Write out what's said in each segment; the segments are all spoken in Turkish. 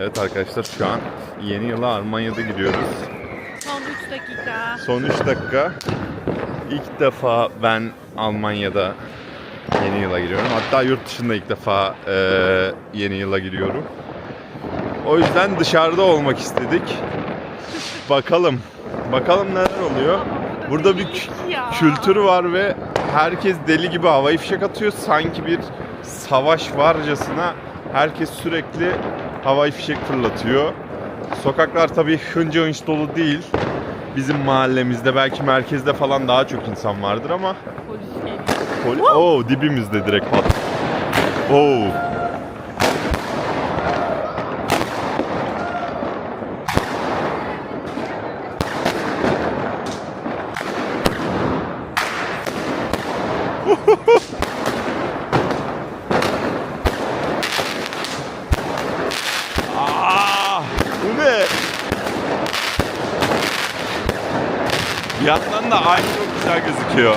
Evet arkadaşlar şu an yeni yıla Almanya'da gidiyoruz. Son 3 dakika. Son 3 dakika. İlk defa ben Almanya'da yeni yıla giriyorum. Hatta yurt dışında ilk defa e, yeni yıla giriyorum. O yüzden dışarıda olmak istedik. Bakalım. Bakalım neler oluyor. Burada bir kültür var ve herkes deli gibi havai fişek atıyor. Sanki bir savaş varcasına herkes sürekli havai fişek fırlatıyor. Sokaklar tabii hınca hınç dolu değil. Bizim mahallemizde belki merkezde falan daha çok insan vardır ama Polis geliyor. Poli- Oo dibimizde direkt pat. Oo. Aa, bu ne? Bir yandan da ay çok gözüküyor.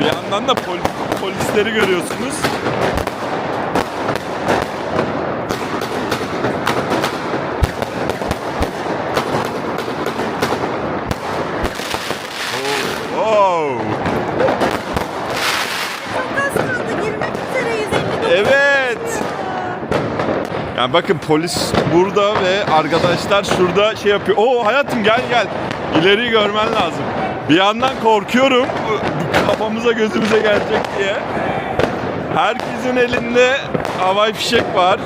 Bir yandan da pol- polisleri görüyorsunuz. Oh, oh. Çok az kaldı. Girmek üzereyiz. 59 Evet. Yani bakın polis burada ve arkadaşlar şurada şey yapıyor. Oo hayatım gel gel. İleriyi görmen lazım. Bir yandan korkuyorum. Kafamıza gözümüze gelecek diye. Herkesin elinde havai fişek var.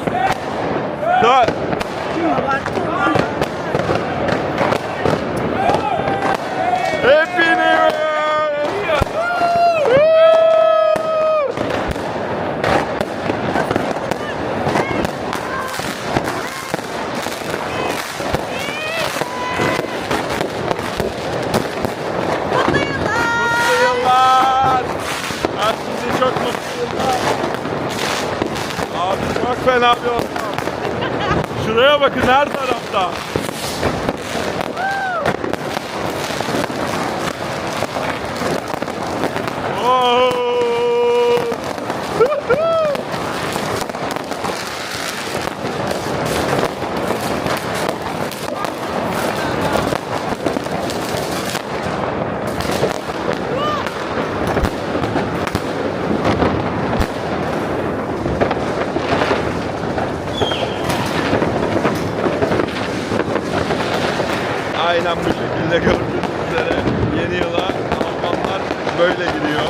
Da Abartma. Happy New Year! Mutlu yıllar. Mutlu yıllar! Herkese çok mutlu yıllar. Abi çok fena bir ortam. Şuraya bakın her tarafta. Oh! Aynen bu şekilde gördüğünüz üzere yeni yıla Almanlar böyle giriyor.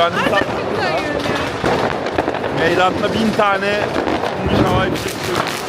Şu an meydanda bin tane havai fişek görüyoruz.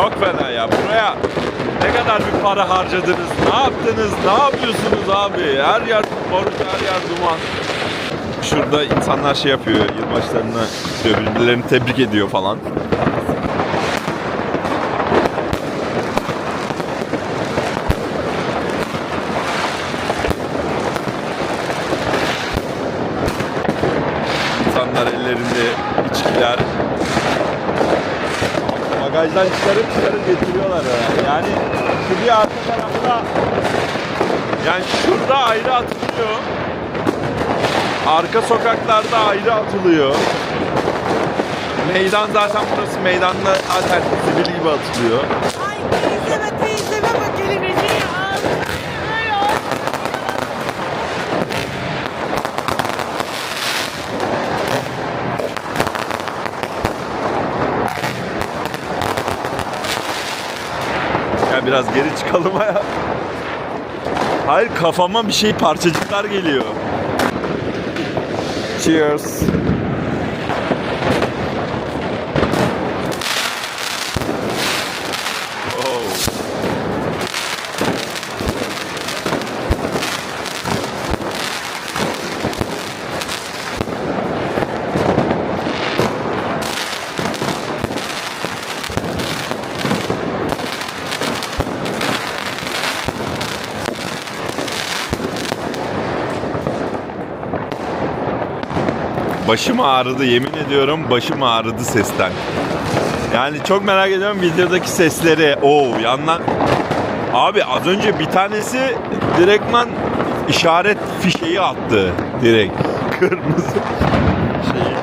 Çok fena ya. Buraya ne kadar bir para harcadınız? Ne yaptınız? Ne yapıyorsunuz abi? Her yer barut, her yer duman. Şurada insanlar şey yapıyor, yılbaşlarını kutluyor, birbirlerini tebrik ediyor falan. İnsanlar ellerinde içkiler, bagajdan çıkarıp çıkarıp getiriyorlar ya. Yani bir arka tarafta yani şurada ayrı atılıyor. Arka sokaklarda ayrı atılıyor. Meydan zaten burası meydanda zaten sivil gibi atılıyor. Ay teyzeme teyzeme bak elime şey al. Biraz geri çıkalım ya. Hayır kafama bir şey parçacıklar geliyor. Cheers. Oh. Başım ağrıdı yemin ediyorum başım ağrıdı sesten. Yani çok merak ediyorum videodaki sesleri. Oo yandan Abi az önce bir tanesi direktman işaret fişeği attı direkt. Kırmızı şeyi.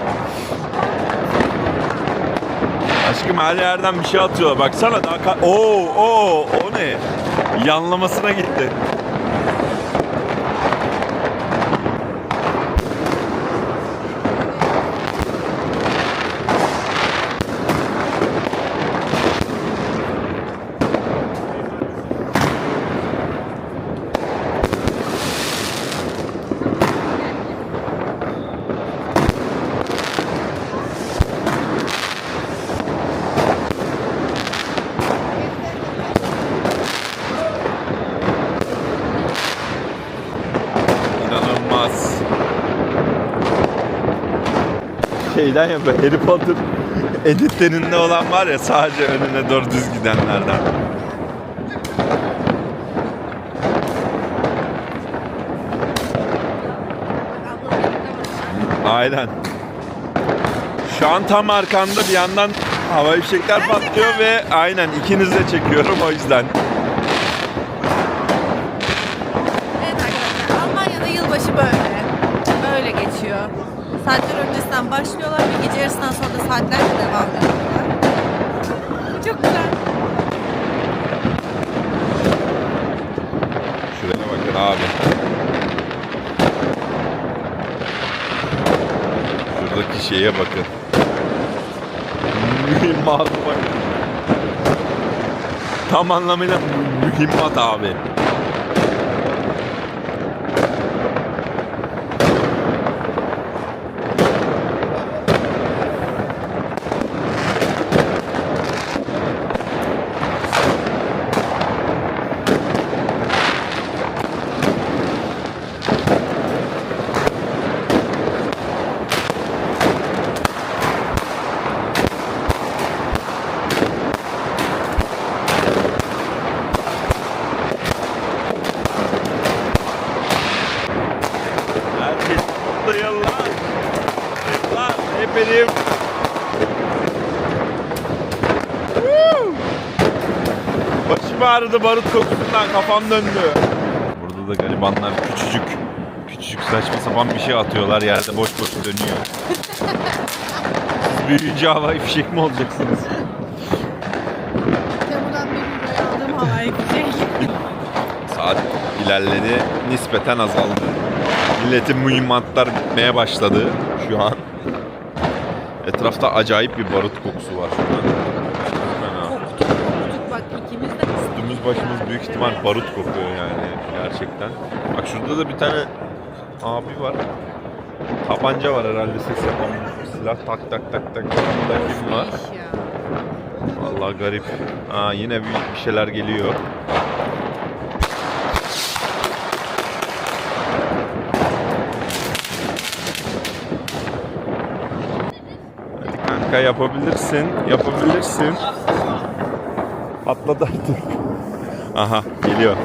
Aşkım her yerden bir şey atıyor. Baksana daha Oo, oo, o ne? Yanlamasına gitti. Şeyden yapıyor. Harry Potter editlerinde olan var ya sadece önüne doğru düz gidenlerden. Aynen. Şu an tam arkanda bir yandan hava fişekler patlıyor ve aynen ikiniz de çekiyorum o yüzden. Evet arkadaşlar Almanya'da yılbaşı böyle. Böyle geçiyor. Saatler öncesinden başlıyorlar ve gece yarısından sonra da saatlerce devam ediyorlar. Çok güzel. Şuraya bakın abi. Şuradaki şeye bakın. Mühimmat bak. Tam anlamıyla mühimmat abi. Herkes mutlu yıllar. Woo! Başım ağrıdı barut kokusundan kafam döndü. Burada da garibanlar küçücük küçücük saçma sapan bir şey atıyorlar yerde boş boş dönüyor. Siz büyüyünce havai fişek mi olacaksınız? Bir havai fişek. Saat ilerledi, nispeten azaldı. Milletin mühimmatlar bitmeye başladı şu an. Etrafta acayip bir barut kokusu var şu an. Koktuk koktuk bak ikimiz de Üstümüz başımız büyük ihtimal barut kokuyor yani gerçekten. Bak şurada da bir tane abi var. Tabanca var herhalde ses yapan. Silah tak tak tak tak. Burada kim var? Vallahi garip. Aa yine bir şeyler geliyor. Kanka yapabilirsin. Yapabilirsin. Patladı artık. Aha geliyor.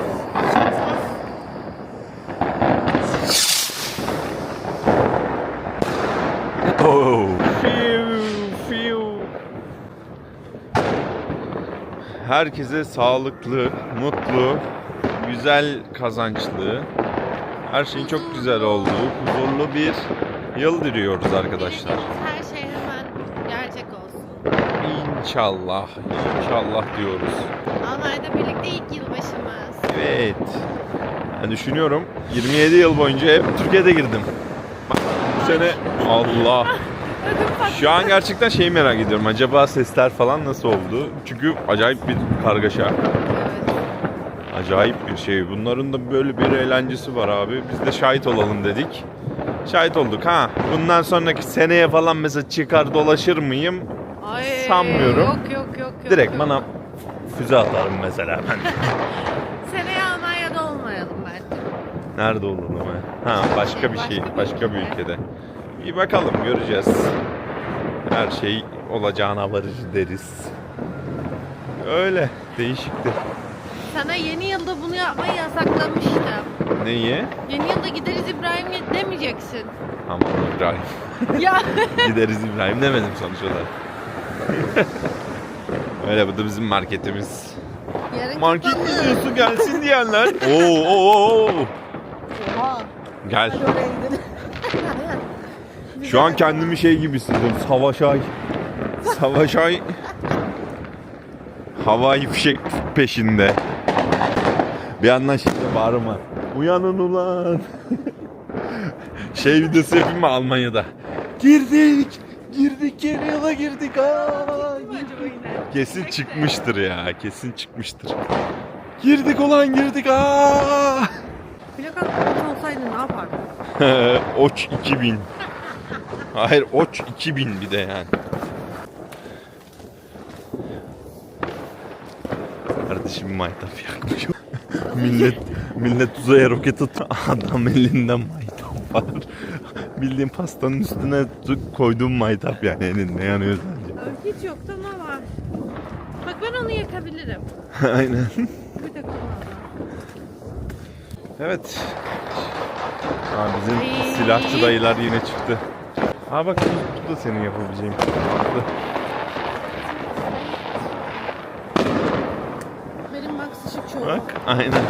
Oh. Herkese sağlıklı, mutlu, güzel kazançlı, her şeyin çok güzel olduğu, huzurlu bir yıl diliyoruz arkadaşlar. İnşallah, inşallah diyoruz. Almanya'da birlikte ilk yılbaşımız. Evet. Ben düşünüyorum 27 yıl boyunca hep Türkiye'de girdim. Bak, bu sene Allah. Şu an gerçekten şeyi merak ediyorum. Acaba sesler falan nasıl oldu? Çünkü acayip bir kargaşa. Acayip bir şey. Bunların da böyle bir eğlencesi var abi. Biz de şahit olalım dedik. Şahit olduk ha. Bundan sonraki seneye falan mesela çıkar dolaşır mıyım? Ay, Sanmıyorum. Yok yok yok yok. Direkt yok. bana füze atarım mesela ben. Seneye Almanya'da olmayalım bence. Nerede olur ama? Ha başka bir şey, Başka bir başka bir ülkede. ülkede. Bir bakalım göreceğiz. Her şey olacağına varır deriz. Öyle değişikti. Sana yeni yılda bunu yapmayı yasaklamıştım. Neyi? Yeni yılda gideriz İbrahim demeyeceksin. Aman İbrahim. ya. Gideriz İbrahim demedim sonuç olarak. Öyle bu da bizim marketimiz. Yarın Market kapalı. videosu gelsin diyenler. Oo, oo, oo. Oha. Gel. Hadi oraya gidelim. Şu an kendimi şey gibi hissediyorum. Savaş ay. Savaş ay. Havai fişek peşinde. Bir yandan şimdi bağırma. Uyanın ulan. şey videosu yapayım mı Almanya'da? Girdik. Girdik yeni yıla girdik. Aa, Kesin çıkmıştır ya. Kesin çıkmıştır. Girdik ulan girdik. Aa. Kapalı olsaydı ne yapardın? Oç 2000. Hayır Oç 2000 bir de yani. Kardeşim maytap yakmış. millet millet uzaya roket atıyor. Adam elinde maytap var. Bildiğin pastanın üstüne koyduğum maytap yani elinde yanıyor sadece. Hiç yoktu ama var. Bak ben onu yakabilirim. Aynen. Bir dakika. Evet. Aa, bizim Ay. silahçı dayılar yine çıktı. Ha bak bu, bu da senin yapabileceğin. Farklı. Benim bak sıçık çoğu. Bak aynen.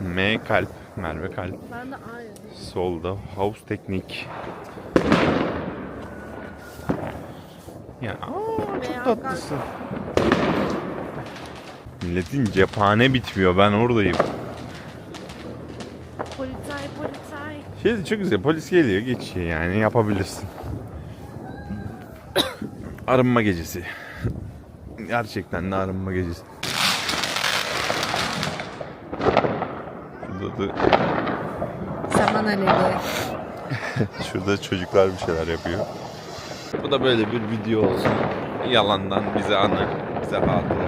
M kalp, Merve kalp. Ben de aynı. Solda house teknik. Ya aa, çok tatlısın. Milletin cephane bitmiyor ben oradayım. Polisay polisay. Şey de çok güzel polis geliyor geçiyor yani yapabilirsin. arınma gecesi. Gerçekten de arınma gecesi. Şurada da Saman alevi. Şurada çocuklar bir şeyler yapıyor. Bu da böyle bir video olsun. Yalandan bize anı, bize hatıra.